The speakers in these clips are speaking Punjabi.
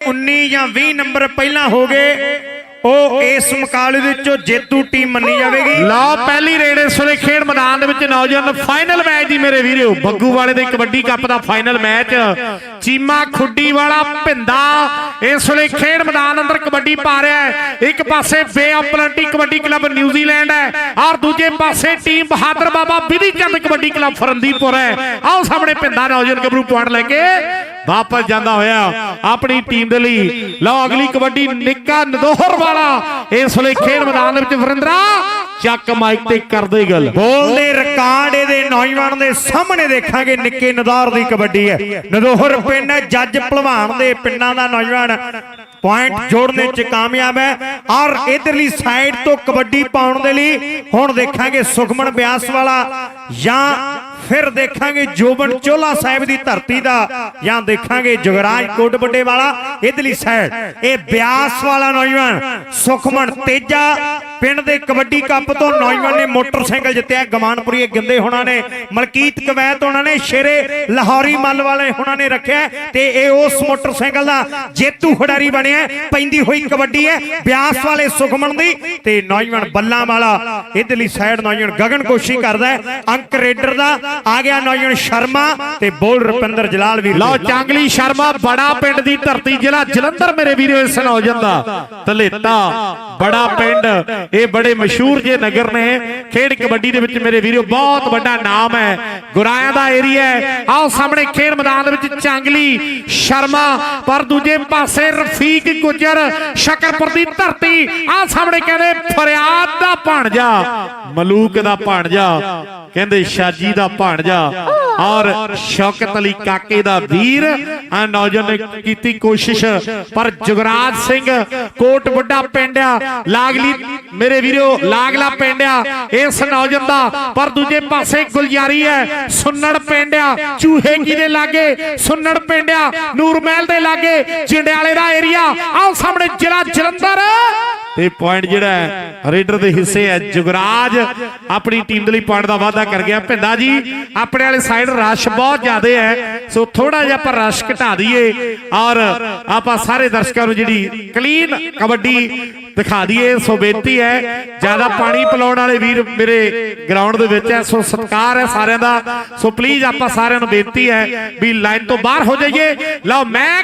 19 ਜਾਂ 20 ਨੰਬਰ ਪਹਿਲਾਂ ਹੋ ਗਏ, ਉਹ ਇਸ ਮੁਕਾਬਲੇ ਦੇ ਵਿੱਚੋਂ ਜੇਤੂ ਟੀਮ ਮੰਨੀ ਜਾਵੇਗੀ। ਲਓ, ਪਹਿਲੀ ਰੇਡ ਇਸ ਵੇਲੇ ਖੇਡ ਮੈਦਾਨ ਦੇ ਵਿੱਚ ਨੌਜਵਾਨ ਫਾਈਨਲ ਮੈਚ ਦੀ ਮੇਰੇ ਵੀਰੋ, ਬੱਗੂ ਵਾਲੇ ਦੇ ਕਬੱਡੀ ਕੱਪ ਦਾ ਫਾਈਨਲ ਮੈਚ ਚੀਮਾ ਖੁੱਡੀ ਵਾਲਾ ਭਿੰਦਾ ਇਸ ਵੇਲੇ ਖੇਡ ਮੈਦਾਨ ਅੰਦਰ ਕਬੱਡੀ ਪਾ ਰਿਹਾ ਹੈ। ਇੱਕ ਪਾਸੇ Bay Plenty kabaddi club New Zealand ਹੈ। ਔਰ ਦੂਜੇ ਪਾਸੇ ਟੀਮ ਬਹਾਦਰ ਬਾਬਾ ਵਿਧੀ ਚੰਦ ਕਬੱਡੀ ਕਲੱਬ ਫਰੰਦੀਪੁਰ ਹੈ। ਆਓ ਸਾਹਮਣੇ ਭਿੰਦਾ ਨੌਜਵਾਨ ਗੱਭਰੂ ਪੁਆਇੰਟ ਲੈ ਕੇ ਵਾਪਸ ਜਾਂਦਾ ਹੋਇਆ ਆਪਣੀ ਟੀਮ ਦੇ ਲਈ। ਲਓ ਅਗਲੀ ਕਬੱਡੀ ਨਿੱਕਾ ਨਦੋਹਰ ਵਾਲਾ। ਇਸ ਵੇਲੇ ਖੇਡ ਮੈਦਾਨ ਦੇ ਵਿੱਚ ਵਰਿੰਦਰਾ ਚੱਕ ਮਾਈਕ ਤੇ ਕਰਦੇ ਗੱਲ। ਬੋਲਦੇ ਰਿਕਾਰਡ ਇਹਦੇ ਨੌਜਵਾਨ ਦੇ ਸਾਹਮਣੇ ਦੇਖਾਂਗੇ, ਨਿੱਕੇ ਨਦੌਰ ਦੀ ਕਬੱਡੀ ਹੈ। ਨਦੋਹਰ ਪਿੰਡ ਜੱਜ ਭਲਵਾਨ ਦੇ ਪਿੰਡਾਂ ਦਾ ਨੌਜਵਾਨ। ਪੁਆਇੰਟ ਜੋੜਨੇ ਚ ਕਾਮਯਾਬ ਹੈ। ਔਰ ਇਧਰਲੀ ਸਾਈਡ ਤੋਂ ਕਬੱਡੀ ਪਾਉਣ ਦੇ ਲਈ ਹੁਣ ਦੇਖਾਂਗੇ ਸੁਖਮਨ ਬਿਆਸ ਵਾਲਾ ਜਾਂ ਫਿਰ ਦੇਖਾਂਗੇ ਜੋਬਨ ਚੋਲਾ ਸਾਹਿਬ ਦੀ ਧਰਤੀ ਦਾ ਜਾਂ ਦੇਖਾਂਗੇ ਜਗਰਾਜ ਕੋਟ ਵੱਡੇ ਵਾਲਾ, ਇਧਰਲੀ ਸਾਈਡ ਇਹ ਬਿਆਸ ਵਾਲਾ ਨੌਜਵਾਨ, ਸੁਖਮਨ ਤੇਜਾ, ਪਿੰਡ ਦੇ ਕਬੱਡੀ ਕੱਪ ਤੋਂ ਨੌਜਵਾਨ ਨੇ ਮੋਟਰਸਾਈਕਲ ਜਿੱਤਿਆ ਗਮਾਨਪੁਰੀ ਗਿੰਦੇ ਹੋਣਾ ਨੇ, ਮਲਕੀਤ ਕਵੈਤ ਉਹਨਾਂ ਨੇ, ਸ਼ੇਰੇ ਲਾਹੌਰੀ ਮੱਲ ਵਾਲੇ ਹੋਣਾ ਨੇ ਰੱਖਿਆ, ਤੇ ਇਹ ਉਸ ਮੋਟਰਸਾਈਕਲ ਦਾ ਜੇਤੂ ਖਿਡਾਰੀ ਬਣਿਆ, ਪੈਂਦੀ ਹੋਈ ਕਬੱਡੀ ਹੈ, ਬਿਆਸ ਵਾਲੇ ਸੁਖਮਨ ਦੀ, ਤੇ ਨੌਜਵਾਨ ਬੱਲਾਂ ਵਾਲਾ ਇਧਰਲੀ ਸਾਈਡ ਨੌਜਵਾਨ ਗਗਨ ਕੋਸ਼ੀ ਕਰਦਾ ਹੈ। ਅੰਕ ਰੇਡਰ ਦਾ ਆ ਗਿਆ ਨੌਜਵਾਨ ਸ਼ਰਮਾ ਤੇ ਬੋਲ ਰੁਪਿੰਦਰ ਜਲਾਲ ਵੀਰ ਲਓ ਚਾਂਗਲੀ ਸ਼ਰਮਾ, ਬੜਾ ਪਿੰਡ ਦੀ ਧਰਤੀ, ਜ਼ਿਲ੍ਹਾ ਜਲੰਧਰ ਮੇਰੇ ਵੀਰੋ, ਇਸ ਨੌਜਵਾਨ ਦਾ ਧਲੇਤਾ ਬੜਾ ਪਿੰਡ, ਇਹ ਬੜੇ ਮਸ਼ਹੂਰ ਜੇ ਨਗਰ ਨੇ। ਖੇਡ ਕਬੱਡੀ ਦੇ ਵਿੱਚ ਮੇਰੇ ਵੀਰੋ, ਬਹੁਤ ਵੱਡਾ ਨਾਮ ਹੈ। ਗੁਰਾਇਆਂ ਦਾ ਏਰੀਆ ਹੈ। ਆਓ ਸਾਹਮਣੇ ਖੇਡ ਮੈਦਾਨ ਦੇ ਵਿੱਚ ਚਾਂਗਲੀ, ਸ਼ਰਮਾ, ਪਰ ਦੂਜੇ ਪਾਸੇ ਰਫੀਕ ਗੁੱਜਰ, ਸ਼ਕਰਪੁਰ ਦੀ ਧਰਤੀ। ਆ ਸਾਹਮਣੇ ਕਹਿੰਦੇ, ਫਰਿਆਦ ਦਾ ਭਾਣਜਾ, ਮਲੂਕ ਦਾ ਭਾਣਜਾ। ਕਹਿੰਦੇ, ਸ਼ਾਜੀ ਦਾ ਭਾਣਜਾ ਔਰ ਸ਼ੌਕਤ ਅਲੀ ਕਾਕੇ ਦਾ ਵੀਰ ਆ ਨੌਜਵਾਨ ਨੇ ਕੀਤੀ ਕੋਸ਼ਿਸ਼। ਪਰ ਜੁਗਰਾਜ ਸਿੰਘ ਕੋਟ ਵੱਡਾ ਪਿੰਡਿਆ ਲਾਗਲੀ, ਮੇਰੇ ਵੀਰੋ, ਲਾਗਲਾ ਪਿੰਡਿਆ ਇਸ ਨੌਜਵਾਨ ਦਾ, ਪਰ ਦੂਜੇ ਪਾਸੇ ਗੁਲਜਾਰੀ ਹੈ। ਸੁੰਨੜ ਪਿੰਡਿਆ ਚੂਹੇ ਕੀ ਦੇ ਲਾਗੇ? ਸੁੰਨੜ ਪਿੰਡਿਆ ਨੂਰ ਮਹਿਲ ਦੇ ਲਾਗੇ। ਜੰਡਿਆਲੇ ਦਾ ਏਰੀਆ ਆਓ ਸਾਹਮਣੇ ਜ਼ਿਲ੍ਹਾ ਜਲੰਧਰ। ਤੇ ਪੁਆਇੰਟ ਜਿਹੜਾ ਹੈ ਰੇਡਰ ਦੇ ਹਿੱਸੇ ਹੈ। ਜੁਗਰਾਜ ਆਪਣੀ ਟੀਮ ਦੇ ਲਈ ਪੁਆਇੰਟ ਦਾ ਵਾਅਦਾ ਕਰ ਗਿਆ। ਭਿੰਦਾ ਜੀ, ਆਪਣੇ ਵਾਲੇ ਸਾਈਡ ਰਸ਼ ਬਹੁਤ ਜ਼ਿਆਦਾ ਹੈ। ਸੋ ਥੋੜਾ ਜਿਹਾ ਆਪਾਂ ਰਸ਼ ਘਟਾ ਦਈਏ ਔਰ ਆਪਾਂ ਸਾਰੇ ਦਰਸ਼ਕਾਂ ਨੂੰ ਜਿਹੜੀ ਕਲੀਨ ਕਬੱਡੀ ਦਿਖਾ ਦਈਏ। ਸੋ ਬੇਨਤੀ ਹੈ, ਜ਼ਿਆਦਾ ਪਾਣੀ ਪਿਲਾਉਣ ਵਾਲੇ ਵੀਰ ਮੇਰੇ ਗਰਾਊਂਡ ਦੇ ਵਿੱਚ ਹੈ। ਸੋ ਸਤਿਕਾਰ ਹੈ ਸਾਰਿਆਂ ਦਾ। ਸੋ ਪਲੀਜ਼ ਆਪਾਂ ਸਾਰਿਆਂ ਨੂੰ ਬੇਨਤੀ ਹੈ ਵੀ ਲਾਈਨ ਤੋਂ ਬਾਹਰ ਹੋ ਜਾਈਏ। ਲਓ, ਮੈਂ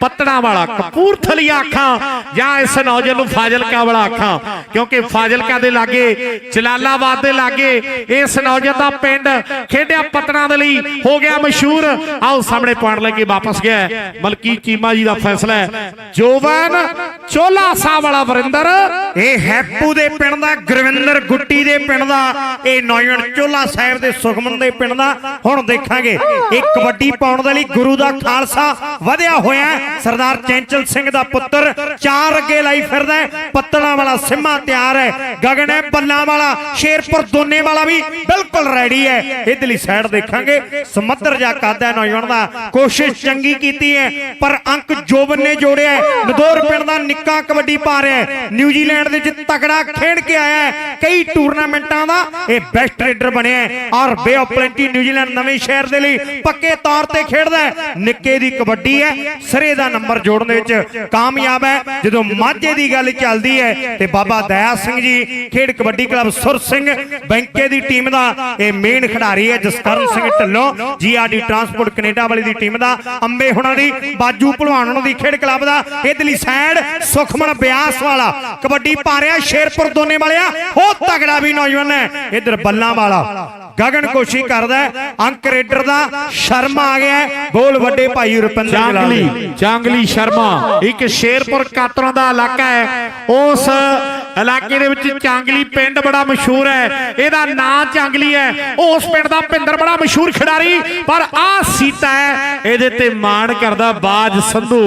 ਪਤਣਾ ਵਾਲਾ, ਕਪੂਰਥਲੀ ਅੱਖਾਂ ਜਾਂ ਇਸ ਨੌਜਵਾਨ ਨੂੰ ਫਾਜ਼ਿਲ ਫਾਜ਼ਿਲਕਾ ਵਾਲਾ ਆਖਾਂ ਕਿਉਂਕਿ ਫਾਜ਼ਿਲਕਾ ਦੇ ਲਾਗੇ, ਜਲਾਲਾਬਾਦ ਦੇ ਲਾਗੇ, ਇਸ ਨੌਜਵਾਨ ਦਾ ਪਿੰਡ ਖੇਡਿਆ ਪਤਣਾ ਦੇ ਲਈ ਹੋ ਗਿਆ ਮਸ਼ਹੂਰ। ਆਓ ਸਾਹਮਣੇ ਪੁਆਇੰਟ ਲੈ ਕੇ ਵਾਪਸ ਗਿਆ ਮਲਕੀ ਚੀਮਾ ਜੀ ਦਾ ਫੈਸਲਾ ਹੈ। ਜੋਵਨ ਚੋਲਾ ਸਾਹਿਬ ਵਾਲਾ ਵਰਿੰਦਰ, ਇਹ ਹੈਪੂ ਦੇ ਪਿੰਡ ਦਾ, ਗੁਰਵਿੰਦਰ ਗੁੱਟੀ ਦੇ ਪਿੰਡ ਦਾ, ਇਹ ਨੌਜਵਾਨ ਚੋਲਾ ਸਾਹਿਬ ਦੇ ਸੁਖਮਨ ਦੇ ਪਿੰਡ ਦਾ। ਹੁਣ ਦੇਖਾਂਗੇ, ਇਹ ਕਬੱਡੀ ਪਾਉਣ ਦੇ ਲਈ ਗੁਰੂ ਦਾ ਖਾਲਸਾ ਵਧਿਆ ਹੋਇਆ ਸਰਦਾਰ ਚੈਂਚਲ ਸਿੰਘ ਦਾ ਪੁੱਤਰ ਚਾਰ ਅੱਗੇ ਲਾਈ ਫਿਰਦਾ ਹੈ। ਵਾਲਾ ਸਿੰਮਾ ਤਿਆਰ ਹੈ, ਗਗਨ ਹੈ ਬੱਲਾ ਵਾਲਾ, ਸ਼ੇਰਪੁਰ ਦੋਨੇ ਵਾਲਾ ਵੀ ਬਿਲਕੁਲ ਰੈਡੀ ਹੈ। ਇਧਰਲੀ ਸਾਈਡ ਦੇਖਾਂਗੇ ਸਮੱਤਰ ਜਾ ਕਾਦਾ ਨੌਜਵਾਨ ਦਾ, ਕੋਸ਼ਿਸ਼ ਚੰਗੀ ਕੀਤੀ ਹੈ, ਪਰ ਅੰਕ ਜੋਬਨ ਨੇ ਜੋੜਿਆ ਹੈ। ਨਦੌਰ ਪਿੰਡ ਦਾ ਨਿੱਕਾ ਕਬੱਡੀ ਪਾ ਰਿਹਾ ਹੈ, ਨਿਊਜ਼ੀਲੈਂਡ ਦੇ ਵਿੱਚ ਤਕੜਾ ਖੇਡ ਕੇ ਆਇਆ ਹੈ। ਕਈ ਟੂਰਨਾਮੈਂਟਾਂ ਦਾ ਇਹ ਬੈਸਟ ਰੇਡਰ ਬਣਿਆ ਹੈ ਔਰ ਬੇ ਆਫ ਪਲੈਂਟੀ ਨਿਊਜ਼ੀਲੈਂਡ ਨਵੇਂ ਸ਼ਹਿਰ ਦੇ ਲਈ ਪੱਕੇ ਤੌਰ ਤੇ ਖੇਡਦਾ ਹੈ। ਨਿੱਕੇ ਦੀ ਕਬੱਡੀ ਹੈ, ਸਰੇ ਦਾ ਨੰਬਰ ਜੋੜਨ ਵਿੱਚ ਕਾਮਯਾਬ ਹੈ। ਜਦੋਂ ਮਾਝੇ ਦੀ ਗੱਲ ਚੱਲਦੀ ਹੈ ਤੇ ਬਾਬਾ ਦਇਆ ਸਿੰਘ ਜੀ, ਖੇਡ ਕਬੱਡੀ ਕਲੱਬ ਸੁਰ ਸਿੰਘ ਬੈਂਕੇ ਦੀ ਟੀਮ ਦਾ ਇਹ ਮੇਨ ਖਿਡਾਰੀ ਹੈ, Jaskaran Singh Dhillon. GRD transport Canada ਵਾਲੀ ਦੀ ਟੀਮ ਦਾ, ਅੰਬੇ ਹੁਣਾਂ ਦੀ, ਬਾਜੂ ਭਲਵਾਨ ਹੁਣਾਂ ਦੀ ਖੇਡ ਕਲੱਬ ਦਾ, ਇਧਰਲੀ ਸਾਈਡ ਸੁਖਮਨ ਬਿਆਸ ਵਾਲਾ, ਕਬੱਡੀ ਪਾ ਰਿਹਾ ਸ਼ੇਰਪੁਰ ਦੋਨੇ ਵਾਲਿਆ ਉਹ ਤਗੜਾ ਵੀ ਨੌਜਵਾਨ ਹੈ, ਇਧਰ ਬੱਲਾਂ ਵਾਲਾ। ਗਗਨ ਕੋਸ਼ੀ ਕਰਦਾ ਅੰਕ ਰੇਡਰ ਦਾ ਸ਼ਰਮ ਆ ਗਿਆ। ਬੋਲ ਵੱਡੇ ਭਾਈ ਰੁਪਿੰਦਰ। ਚਾਂਗਲੀ ਚਾਂਗਲੀ ਸ਼ਰਮਾ। ਇੱਕ ਸ਼ੇਰਪੁਰ ਕਾਤਰਾਂ ਦਾ ਇਲਾਕਾ ਹੈ। ਉਸ ਇਲਾਕੇ ਦੇ ਵਿੱਚ ਚਾਂਗਲੀ ਪਿੰਡ ਬੜਾ ਮਸ਼ਹੂਰ ਹੈ। ਇਹਦਾ ਨਾਂ ਚਾਂਗਲੀ ਹੈ। ਉਸ ਪਿੰਡ ਦਾ ਭਿੰਦਰ ਬੜਾ ਮਸ਼ਹੂਰ ਖਿਡਾਰੀ। ਪਰ ਆ ਸੀਤਾ ਹੈ। ਇਹਦੇ ਤੇ ਮਾਣ ਕਰਦਾ ਬਾਜ ਸੰਧੂ,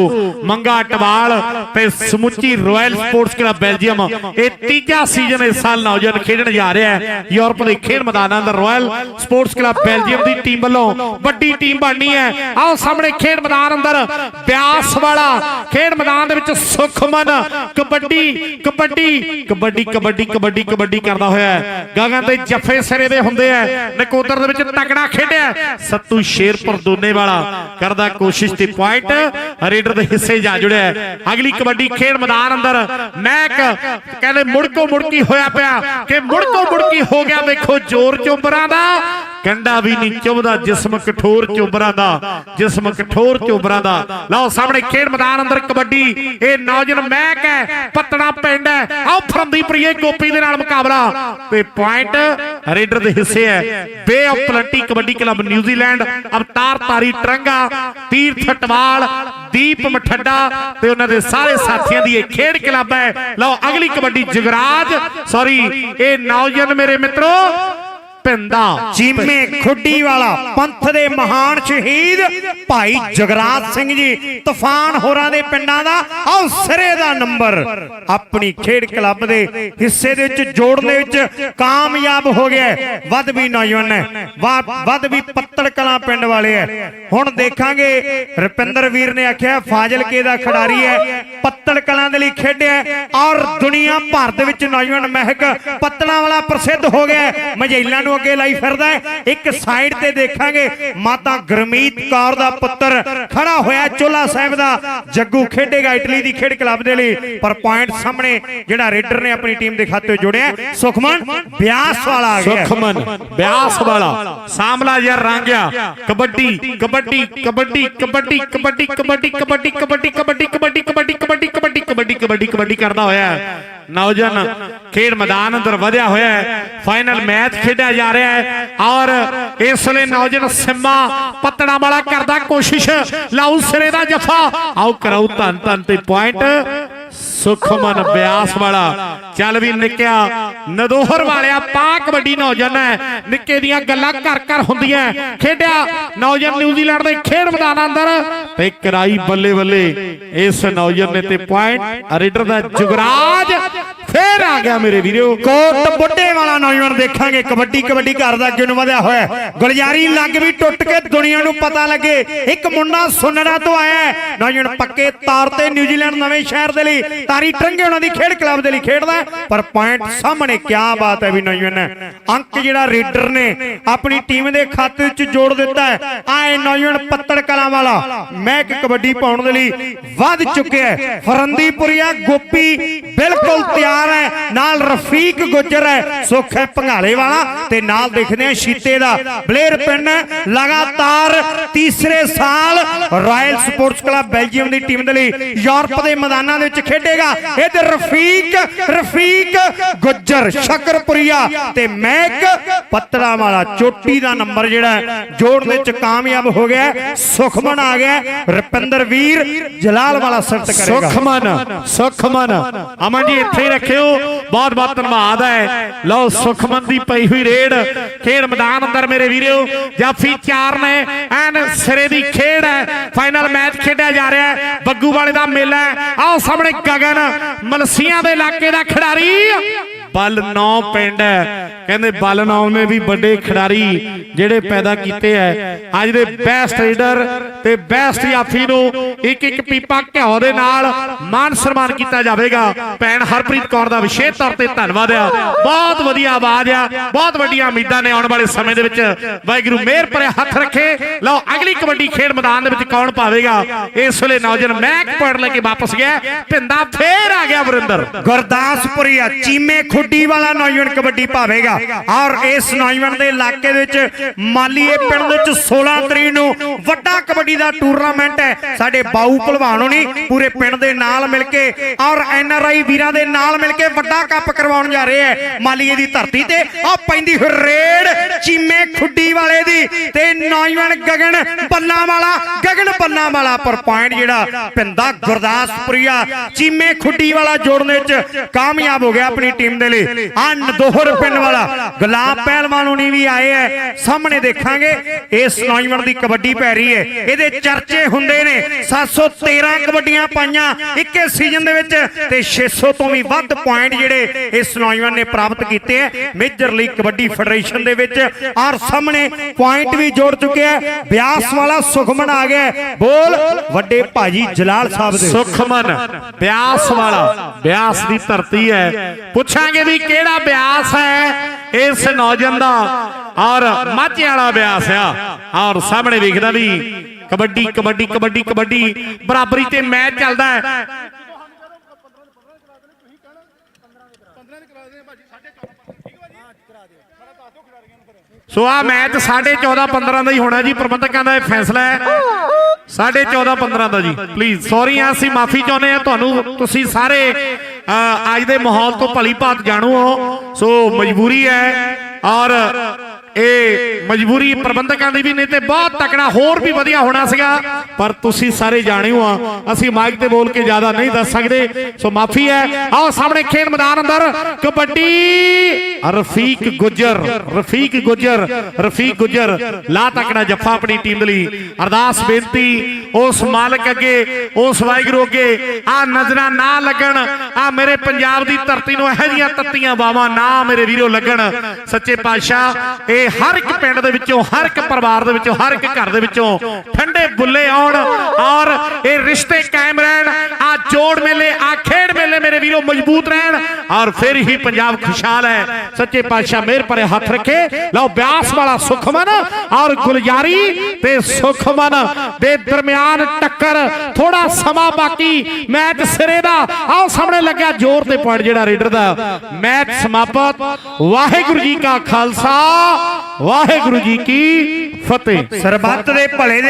ਮੰਗਾ ਟਵਾਲ ਤੇ ਸਮੁੱਚੀ ਰਾਇਲ ਸਪੋਰਟਸ ਕਲੱਬ ਬੈਲਜੀਅਮ ਇਹ ਤੀਜਾ ਸੀਜ਼ਨ ਇਸ ਸਾਲ ਨੌਜਵਾਨ ਖੇਡਣ ਜਾ ਰਿਹਾ ਹੈ। ਯੂਰਪ ਦੇ ਖੇਡ ਮੈਦਾਨਾਂ ਅੰਦਰ ਰਾਇਲ ਸਪੋਰਟਸ ਕਲੱਬ ਬੈਲਜੀਅਮ ਦੀ ਟੀਮ ਵੱਲੋਂ ਵੱਡੀ ਟੀਮ ਬਣਨੀ ਹੈ। ਆਓ ਸਾਹਮਣੇ ਖੇਡ ਮੈਦਾਨ ਅੰਦਰ ਬਿਆਸ ਵਾਲਾ ਖੇਡ ਮੈਦਾਨ ਦੇ ਵਿੱਚ ਸੁਖਮਨ, ਕਬੱਡੀ ਕਬੱਡੀ ਕਬੱਡੀ ਕਬੱਡੀ ਕਬੱਡੀ ਕਬੱਡੀ ਕਰਦਾ ਹੋਇਆ ਹੈ। ਗਗਨ ਤੇ ਜੱਫੇ ਸਿਰੇ ਦੇ ਹੁੰਦੇ ਐ ਨਕੋਦਰ ਦੇ ਵਿੱਚ ਤਕੜਾ ਖੇਡਿਆ ਸੱਤੂ ਸ਼ੇਰਪੁਰ ਦੋਨੇ ਵਾਲਾ ਕਰਦਾ ਕੋਸ਼ਿਸ਼ ਤੇ ਪੁਆਇੰਟ ਰੇਡਰ ਦੇ ਹਿੱਸੇ ਜਾ ਜੁੜਿਆ ਅਗਲੀ ਕਬੱਡੀ ਖੇਡ ਮੈਦਾਨ ਅੰਦਰ ਮੈਕ ਕਹਿੰਦੇ ਮੁੜਕੋ ਮੁੜਕੀ ਹੋਇਆ ਪਿਆ ਕਿ ਮੁੜਕੋ ਮੁੜਕੀ ਹੋ ਗਿਆ ਵੇਖੋ ਜ਼ੋਰ ਚੋਬਰਾਂ ਦਾ। ਕੰਡਾ ਵੀ ਨਹੀਂ ਚੁੱਭਦਾ ਜਿਸਮ ਕਠੋਰ ਚੋਬਰਾਂ ਦਾ, ਜਿਸਮ ਕਠੋਰ ਚੋਬਰਾਂ ਦਾ। ਲਓ ਸਾਹਮਣੇ ਖੇਡ ਮੈਦਾਨ ਅੰਦਰ ਕਬੱਡੀ, ਇਹ ਨੌਜਵਾਨ ਮੈਕ ਹੈ, ਪਤਣਾ ਪਿੰਡ ਹੈ, ਆਓ ਫਰੰਦੀਪੁਰੀਏ ਗੋਪੀ ਦੇ ਨਾਲ ਮੁਕਾਬਲਾ। ਤੇ ਪੁਆਇੰਟ ਰੇਡਰ ਦੇ ਹਿੱਸੇ ਹੈ bay of plenty kabaddi club New Zealand, Avtar Tari Tauranga, Tirath ਟਵਾਲ, ਦੀਪ ਮਠੱਡਾ ਤੇ ਉਹਨਾਂ ਦੇ ਸਾਰੇ ਸਾਥੀਆਂ ਦੀ ਇਹ ਖੇਡ ਕਲੱਬ ਹੈ। ਲਓ ਅਗਲੀ ਕਬੱਡੀ ਜਗਰਾਜ ਸੌਰੀ ਇਹ ਨੌਜਵਾਨ ਮੇਰੇ ਮਿੱਤਰੋ ਪਿੰਦਾ ਚੀਮੇ ਖੁੱਡੀ ਵਾਲਾ ਪੰਥ ਦੇ ਮਹਾਨ ਸ਼ਹੀਦ ਭਾਈ ਜਗਰਾਜ ਸਿੰਘ ਜੀ ਤੂਫਾਨ ਹੋਰਾਂ ਦੇ ਪਿੰਡਾਂ ਦਾ ਆਹ ਸਿਰੇ ਦਾ ਨੰਬਰ ਆਪਣੀ ਖੇਡ ਕਲੱਬ ਦੇ ਹਿੱਸੇ ਦੇ ਵਿੱਚ ਜੋੜਨ ਦੇ ਵਿੱਚ ਕਾਮਯਾਬ ਹੋ ਗਿਆ। ਵੱਧ ਵੀ ਨੌਜਵਾਨ ਹੈ ਵੱਧ ਵੀ ਪੱਤੜ ਕਲਾਂ ਪਿੰਡ ਵਾਲੇ ਹੈ ਹੁਣ ਦੇਖਾਂਗੇ ਰੁਪਿੰਦਰ ਵੀਰ ਨੇ ਆਖਿਆ ਫਾਜ਼ਿਲਕੇ ਦਾ ਖਿਡਾਰੀ ਹੈ ਪੱਤੜ ਕਲਾਂ ਦੇ ਲਈ ਖੇਡਿਆ ਔਰ ਦੁਨੀਆ ਭਰ ਦੇ ਵਿੱਚ ਨੌਜਵਾਨ ਮਹਿਕ ਪੱਤੜਾਂ ਵਾਲਾ ਪ੍ਰਸਿੱਧ ਹੋ ਗਿਆ। ਮਝੈਲਾਂ ਨੂੰ ਅੱਗੇ ਲਾਈ ਫਿਰਦਾ ਇੱਕ ਸਾਈਡ ਤੇ ਦੇਖਾਂਗੇ ਮਾਤਾ ਗੁਰਮੀਤ ਕੌਰ ਦਾ ਪੁੱਤਰ ਖੜਾ ਹੋਇਆ ਚੋਲਾ ਸਾਹਿਬ ਦਾ ਜੱਗੂ ਖੇਡੇਗਾ ਇਟਲੀ ਦੀ ਖੇਡ ਕਲੱਬ ਦੇ ਲਈ ਪਰ ਪੁਆਇੰਟ ਸਾਹਮਣੇ ਜਿਹੜਾ ਰੇਡਰ ਨੇ ਆਪਣੀ ਟੀਮ ਦੇ ਖਾਤੇ ਜੋੜਿਆ ਸੁਖਮਨ ਬਿਆਸ ਵਾਲਾ ਆ ਗਿਆ ਸੁਖਮਨ ਬਿਆਸ ਵਾਲਾ ਸਾਮਲਾ ਯਾਰ ਰਾਂਗਿਆ ਕਬੱਡੀ ਕਬੱਡੀ ਕਬੱਡੀ ਕਬੱਡੀ ਕਬੱਡੀ ਕਬੱਡੀ ਕਬੱਡੀ ਕਬੱਡੀ ਕਬੱਡੀ ਕਬੱਡੀ ਕਬੱਡੀ ਕਬੱਡੀ ਕਬੱਡੀ ਕਬੱਡੀ ਕਬੱਡੀ ਕਬੱਡੀ ਕਰਦਾ ਹੋਇਆ ਨੌਜਵਾਨ ਖੇਡ ਮੈਦਾਨ ਅੰਦਰ ਵਧਿਆ ਹੋਇਆ ਹੈ। ਫਾਈਨਲ ਮੈਚ ਖੇਡਿਆ ਜਾ ਰਿਹਾ ਹੈ ਔਰ ਇਸ ਲਈ ਨੌਜਵਾਨ ਸਿੰਮਾ ਪੱਤਣਾ ਵਾਲਾ ਕਰਦਾ ਕੋਸ਼ਿਸ਼। ਲਾਉ ਸਿਰੇ ਦਾ ਜਫਾ। ਆਓ ਕਰਾਉ ਧੰਨ ਧੰਨ ਤੇ ਪੁਆਇੰਟ ਸੁਖਮਨ ਬਿਆਸ ਵਾਲਾ। ਚੱਲ ਵੀ ਨਿੱਕਿਆ, ਨਦੋਹਰ ਵਾਲਿਆ ਪਾ ਕਬੱਡੀ ਨੌਜਵਾਨ ਹੈ। ਨਿੱਕੇ ਦੀਆਂ ਗੱਲਾਂ ਘਰ ਘਰ ਹੁੰਦੀਆਂ ਖੇਡਿਆ, ਨੌਜਵਾਨ ਨਿਊਜ਼ੀਲੈਂਡ ਦੇ ਖੇਡ ਮੈਦਾਨ ਅੰਦਰ ਤੇ ਕਰਾਈ ਬੱਲੇ ਬੱਲੇ। ਇਸ ਨੌਜਵਾਨ ਨੇ ਤੇ ਪੁਆਇੰਟ ਰੇਡਰ ਦਾ ਜੁਗਰਾਜ ਫੇਰ ਆ ਗਿਆ ਮੇਰੇ ਵੀਰੋ। ਕੋਟ ਬੁੱਢੇ ਵਾਲਾ ਨੌਜਵਾਨ ਦੇਖਾਂਗੇ। ਕਬੱਡੀ ਕਬੱਡੀ ਘਰ ਦਾ ਅੱਗੇ ਨੂੰ ਵਧਿਆ ਹੋਇਆ ਗੁਲਜ਼ਾਰੀ ਲੱਗ ਵੀ ਟੁੱਟ ਕੇ ਦੁਨੀਆ ਨੂੰ ਪਤਾ ਲੱਗੇ। ਇੱਕ ਮੁੰਡਾ ਸੁਨਣਾ ਤੋਂ ਆਇਆ ਨੌਜਵਾਨ ਪੱਕੇ ਤੌਰ ਤੇ ਨਿਊਜ਼ੀਲੈਂਡ ਨਵੇਂ ਸ਼ਹਿਰ ਦੇ ਲਈ ਤਾਰੀ ਟਰੰਗੇ ਉਹਨਾਂ ਦੀ ਖੇਡ ਕਲੱਬ ਦੇ ਲਈ ਖੇਡਦਾ ਪਰ ਪੁਆਇੰਟ ਸਾਹਮਣੇ ਕਿਆ ਬਾਤ ਹੈ ਵੀ ਨੌਜਵਾਨ। ਅੰਕ ਜਿਹੜਾ ਰੇਡਰ ਨੇ ਆਪਣੀ ਟੀਮ ਦੇ ਖਾਤੇ ਵਿੱਚ ਜੋੜ ਦਿੱਤਾ ਹੈ। ਆਏ ਨੌਜਵਾਨ ਪੱਤੜ ਕਲਾਂ ਵਾਲਾ। ਮਹਿਕ ਕਬੱਡੀ ਪਾਉਣ ਦੇ ਲਈ ਵੱਧ ਚੁੱਕਿਆ ਫਰੰਦੀਪੁਰੀਆ, ਗੋਪੀ ਬਿਲਕੁਲ ਤਿਆਰ ਹੈ। ਨਾਲ ਰਫੀਕ ਗੁੱਜਰ ਹੈ। ਸੁੱਖ ਹੈ ਭੰਗਾਲੇ ਵਾਲਾ ਤੇ ਨਾਲ ਦੇਖਦੇ ਆ ਸ਼ੀਤੇ ਦਾ। ਬਲੇਅਰ ਹੈ। ਲਗਾਤਾਰ ਤੀਸਰੇ ਸਾਲ ਰਾਇਲ ਸਪੋਰਟਸ ਕਲੱਬ ਬੈਲਜੀਅਮ ਦੀ ਟੀਮ ਦੇ ਲਈ ਯੂਰਪ ਦੇ ਮੈਦਾਨਾਂ ਦੇ ਵਿੱਚ ਖੇਡੇਗਾ। ਇਹਦੇ ਰਫੀਕ ਰਫੀਕ ਗੁੱਜਰ ਸ਼ਕਰਪੁਰੀਆ ਤੇ ਮੈਕ ਪੱਤੜਾ ਵਾਲਾ ਚੋਟੀ ਦਾ ਨੰਬਰ ਜਿਹੜਾ ਦੇ ਵਿੱਚ ਕਾਮਯਾਬ ਹੋ ਗਿਆ। ਸੁਖਮਨ ਆ ਗਿਆ। ਰੁਪਿੰਦਰ ਵੀਰ ਜਲਾਲ ਵਾਲਾ ਸਿਫਤ ਕਰੇਗਾ। ਸੁਖਮਨ ਸੁਖਮਨ ਅਮਨ ਜੀ, ਇੱਥੇ ਹੀ ਰੱਖਿਓ। ਬਹੁਤ ਬਹੁਤ ਧੰਨਵਾਦ ਹੈ। ਲਓ, ਸੁਖਮਨ ਦੀ ਪਈ ਹੋਈ ਰੇਡ। ਖੇਡ ਮੈਦਾਨ ਅੰਦਰ ਮੇਰੇ ਵੀਰੋ ਜਾਫੀ ਚਾਰ ਨੇ, ਐਨ ਸਿਰੇ ਦੀ ਖੇਡ ਹੈ। ਫਾਈਨਲ ਮੈਚ ਖੇਡਿਆ ਜਾ ਰਿਹਾ ਹੈ। ਬੱਗੂ ਵਾਲੇ ਦਾ ਮੇਲਾ ਹੈ। ਆਓ ਸਾਹਮਣੇ ਗਗਨ, ਮਲਸੀਆਂ ਦੇ ਇਲਾਕੇ ਦਾ ਖਿਡਾਰੀ। ਬਲ ਨੌ ਪਿੰਡ ਕਹਿੰਦੇ ਬਲ ਨੌ ਨੇ ਵੀ ਵੱਡੇ ਖਿਡਾਰੀ ਜਿਹੜੇ ਪੈਦਾ ਕੀਤੇ ਐ ਅੱਜ ਦੇ ਬੈਸਟ ਰੀਡਰ ਤੇ ਬੈਸਟ ਜਾਫੀ ਨੂੰ ਇੱਕ ਇੱਕ ਪੀਪਾ ਘਿਓ ਦੇ ਨਾਲ ਮਾਨ ਸਨਮਾਨ ਕੀਤਾ ਜਾਵੇਗਾ। ਭੈਣ ਹਰਪ੍ਰੀਤ ਕੌਰ ਦਾ ਵਿਸ਼ੇਸ਼ ਤੌਰ ਤੇ ਧੰਨਵਾਦ ਆ। ਬਹੁਤ ਵਧੀਆ ਆਵਾਜ਼ ਆ। ਬਹੁਤ ਵੱਡੀਆਂ ਉਮੀਦਾਂ ਨੇ ਆਉਣ ਵਾਲੇ ਸਮੇਂ ਦੇ ਵਿੱਚ। ਵਾਹਿਗੁਰੂ ਮਿਹਰ ਭਰੇ ਹੱਥ ਰੱਖੇ। ਲਓ ਅਗਲੀ ਕਬੱਡੀ ਖੇਡ ਮੈਦਾਨ ਦੇ ਵਿੱਚ ਕੌਣ ਪਾਵੇਗਾ? ਇਸ ਵੇਲੇ ਨੌਜਵਾਨ ਮੈਕ ਪੁਆਇੰਟ ਲੈ ਕੇ ਵਾਪਸ ਗਿਆ। ਭਿੰਦਾ ਫੇਰ ਆ ਗਿਆ ਵਰਿੰਦਰ। ਗੁਰਦਾਸਪੁਰੀਆ ਚੀਮੇ ਖੁੱਡੀ ਵਾਲਾ ਨੌਜਵਾਨ ਕਬੱਡੀ ਪਾਵੇਗਾ। ਔਰ ਇਸ ਨੌਜਵਾਨ ਦੇ ਇਲਾਕੇ ਦੇ ਵਿੱਚ ਮਾਲੀਏ ਪਿੰਡ ਦੇ ਵਿੱਚ 16 ਤਰੀਕ ਨੂੰ ਵੱਡਾ ਕਬੱਡੀ ਦਾ ਟੂਰਨਾਮੈਂਟ ਹੈ। ਸਾਡੇ ਬਾਊ ਭਲਵਾਨ ਹੋਣੀ ਪੂਰੇ ਪਿੰਡ ਦੇ ਨਾਲ ਮਿਲ ਕੇ ਔਰ ਐਨ ਆਰ ਆਈ ਵੀਰਾਂ ਦੇ ਨਾਲ ਮਿਲ ਕੇ ਵੱਡਾ ਕੱਪ ਕਰਵਾਉਣ ਜਾ ਰਹੇ ਹੈ ਮਾਲੀਏ ਦੀ ਧਰਤੀ ਤੇ। ਆ ਪੈਂਦੀ ਹੋਈ ਰੇਡ ਚੀਮੇ ਖੁੱਡੀ ਵਾਲੇ ਦੀ ਤੇ ਨੌਜਵਾਨ ਗਗਨ ਬੰਨਾ ਵਾਲਾ, ਗਗਨ ਬੰਨਾ ਵਾਲਾ ਪਰ ਪੁਆਇੰਟ ਜਿਹੜਾ ਪਿੰਦਾ ਗੁਰਦਾਸਪੁਰੀਆ ਚੀਮੇ ਖੁੱਡੀ ਵਾਲਾ ਜੋੜਨੇ ਚ ਕਾਮਯਾਬ ਹੋ ਗਿਆ ਆਪਣੀ ਟੀਮ ਦੇ ਲਈ। ਆ ਨਦੋਹਰ ਪਿੰਡ ਵਾਲਾ ਵਾਲਾ ਗੁਲਾਬ ਪਹਿਲਵਾਨ ਹੁਣੀ ਵੀ ਆਏ ਐ। ਸਾਹਮਣੇ ਦੇਖਾਂਗੇ ਇਸ ਨੌਜਵਾਨ ਦੀ ਕਬੱਡੀ ਪੈ ਰਹੀ ਹੈ ਇਹਦੇ ਚਰਚੇ ਹੁੰਦੇ ਨੇ। 713 ਕਬੱਡੀਆਂ ਪਾਈਆਂ ਇੱਕੇ ਸੀਜ਼ਨ ਦੇ ਵਿੱਚ ਤੇ 600 ਤੋਂ ਵੀ ਵੱਧ ਪੁਆਇੰਟ ਜਿਹੜੇ ਇਸ ਨੌਜਵਾਨ ਨੇ ਪ੍ਰਾਪਤ ਕੀਤੇ ਐ। ਮੇਜਰ ਲੀਗ ਕਬੱਡੀ ਫੈਡਰੇਸ਼ਨ ਦੇ ਵਿੱਚ ਔਰ ਸਾਹਮਣੇ ਪੁਆਇੰਟ ਵੀ ਜੋੜ ਚੁੱਕਿਆ ਬਿਆਸ ਵਾਲਾ ਸੁਖਮਨ ਆ ਗਿਆ ਬੋਲ ਵੱਡੇ ਭਾਜੀ ਜਲਾਲ ਸਾਹਿਬ ਦੇ। ਸੁਖਮਨ, ਬਿਆਸ ਵਾਲਾ। ਬਿਆਸ ਦੀ ਧਰਤੀ ਹੈ ਪੁੱਛਾਂਗੇ ਵੀ ਕਿਹੜਾ ਬਿਆਸ ਹੈ ਇਸ ਨੌਜਵਾਨ ਦਾ ਔਰ ਮਾਝੇ ਵਾਲਾ ਬਿਆਸ ਆ। ਔਰ ਸਾਹਮਣੇ ਵੇਖਦਾ ਵੀ ਕਬੱਡੀ ਕਬੱਡੀ ਕਬੱਡੀ ਕਬੱਡੀ ਬਰਾਬਰੀ ਤੇ ਮੈਚ ਚੱਲਦਾ ਹੈ। ਸੋ ਆ ਮੈਚ 14.5 15 ਦਾ ਹੀ ਹੋਣਾ ਜੀ ਪ੍ਰਬੰਧਕਾਂ ਦਾ ਇਹ ਫੈਸਲਾ ਹੈ। 14.5 15 ਦਾ ਜੀ ਪਲੀਜ਼ ਸੌਰੀ ਆ ਅਸੀਂ ਮਾਫੀ ਚਾਹੁੰਦੇ ਆ ਤੁਹਾਨੂੰ ਤੁਸੀਂ ਸਾਰੇ ਅ, ਅੱਜ ਦੇ ਮਾਹੌਲ ਤੋਂ ਭਲੀ ਭਾਤ ਜਾਣੂ ਹੋ। ਸੋ ਮਜਬੂਰੀ ਹੈ ਔਰ ਇਹ ਮਜਬੂਰੀ ਪ੍ਰਬੰਧਕਾਂ ਦੀ ਵੀ, ਨਹੀਂ ਤੇ ਬਹੁਤ ਤਕੜਾ ਹੋਰ ਵੀ ਵਧੀਆ ਹੋਣਾ ਸੀਗਾ। ਪਰ ਤੁਸੀਂ ਸਾਰੇ ਜਾਣੇ ਹੋ ਆ। ਅਸੀਂ ਮਾਈਕ ਤੇ ਬੋਲ ਕੇ ਜ਼ਿਆਦਾ ਨਹੀਂ ਦੱਸ ਸਕਦੇ। ਸੋ ਮਾਫੀ ਹੈ। ਆਓ ਸਾਹਮਣੇ ਖੇਡ ਮੈਦਾਨ ਅੰਦਰ। ਕਬੱਡੀ, ਰਫੀਕ ਗੁੱਜਰ ਰਫੀਕ ਗੁੱਜਰ ਰਫੀਕ ਗੁੱਜਰ। ਲਾ ਤਕੜਾ ਜੱਫਾ ਆਪਣੀ ਟੀਮ ਲਈ। ਅਰਦਾਸ ਬੇਨਤੀ, ਉਸ ਮਾਲਕ ਅੱਗੇ, ਉਸ ਵਾਹਿਗੁਰੂ ਅੱਗੇ। ਆ ਨਜ਼ਰਾਂ ਨਾ ਲੱਗਣ। ਆ ਮੇਰੇ ਪੰਜਾਬ ਦੀ ਧਰਤੀ ਨੂੰ ਇਹੋ ਜਿਹੀਆਂ ਤੱਤੀਆਂ ਬਾਵਾਂ ਨਾ ਮੇਰੇ ਵੀਰੋ ਲੱਗਣ। ਸੱਚੇ ਪਾਤਸ਼ਾਹ, ਇਹ ਹਰ ਇੱਕ ਪਿੰਡ ਦੇ ਵਿੱਚੋਂ, ਹਰ ਇੱਕ ਪਰਿਵਾਰ ਦੇ ਵਿੱਚੋਂ, ਹਰ ਇੱਕ ਘਰ ਦੇ ਵਿੱਚੋਂ ਠੰਡੇ ਬੁੱਲੇ ਆਉਣ ਔਰ ਇਹ ਰਿਸ਼ਤੇ ਕਾਇਮ ਰਹਿਣ, ਆ ਜੋੜ ਮੇਲੇ, ਆ ਖੇਡ ਮੇਲੇ ਮੇਰੇ ਵੀਰੋ ਮਜ਼ਬੂਤ ਰਹਿਣ ਔਰ ਫਿਰ ਹੀ ਪੰਜਾਬ ਖੁਸ਼ਹਾਲ ਹੈ। ਸੱਚੇ ਪਾਤਸ਼ਾਹ ਮਿਹਰ ਭਰੇ ਹੱਥ ਰੱਖੇ। ਲਓ ਬਿਆਸ ਵਾਲਾ ਸੁਖਮਨ ਔਰ ਗੁਲਜਾਰੀ ਤੇ ਸੁਖਮਨ ਦੇ ਦਰਮਿਆਨ ਟੱਕਰ। ਥੋੜਾ ਸਮਾਂ ਬਾਕੀ, ਮੈਚ ਸਿਰੇ ਦਾ। ਆਓ ਸਾਹਮਣੇ ਲੱਗਿਆ ਜ਼ੋਰ ਤੇ ਪੁਆਇੰਟ ਜਿਹੜਾ ਰੇਡਰ ਦਾ। ਮੈਚ ਸਮਾਪਤ। ਵਾਹਿਗੁਰੂ ਜੀ ਕਾ ਖਾਲਸਾ, ਵਾਹਿਗੁਰੂ ਜੀ ਕੀ ਫਤਿਹ। ਸਰਬੱਤ ਦੇ ਭਲੇ